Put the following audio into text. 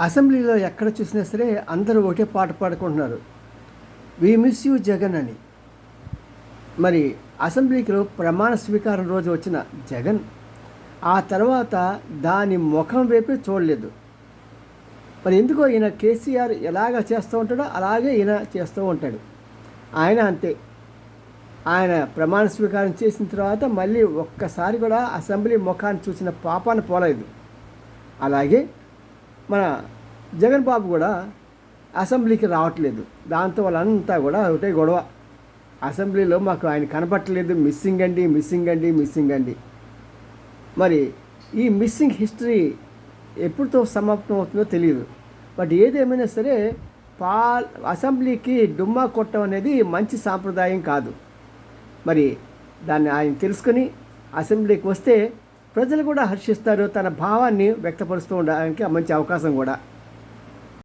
అసెంబ్లీలో ఎక్కడ చూసినా సరే అందరూ ఒకటే పాట పాడుకుంటున్నారు. వి మిస్ యూ జగన్ అని. మరి అసెంబ్లీకి ప్రమాణ స్వీకారం రోజు వచ్చిన జగన్ ఆ తర్వాత దాని ముఖం వైపే చూడలేదు. మరి ఎందుకో ఈయన కేసీఆర్ ఎలాగ చేస్తూ ఉంటాడో అలాగే ఈయన చేస్తూ ఉంటాడు. ఆయన అంతే. ఆయన ప్రమాణ స్వీకారం చేసిన తర్వాత మళ్ళీ ఒక్కసారి కూడా అసెంబ్లీ ముఖాన్ని చూసిన పాపాన్ని పోలేదు. అలాగే మన జగన్ బాబు కూడా అసెంబ్లీకి రావట్లేదు. దాంతో వాళ్ళంతా కూడా ఒకటే గొడవ. అసెంబ్లీలో మాకు ఆయన కనపట్టలేదు. మిస్సింగ్ అండి మిస్సింగ్ అండి మిస్సింగ్ అండి. మరి ఈ మిస్సింగ్ హిస్టరీ ఎప్పుడుతో సమాప్తం అవుతుందో తెలియదు బట్ ఏదేమైనా సరే పా అసెంబ్లీకి డుమ్మా కొట్టడం అనేది మంచి సాంప్రదాయం కాదు. మరి దాన్ని ఆయన తెలుసుకొని అసెంబ్లీకి వస్తే ప్రజలు కూడా హర్షిస్తారు తన భావాన్ని వ్యక్తపరుస్తూ ఉండడానికి మంచి అవకాశం కూడా.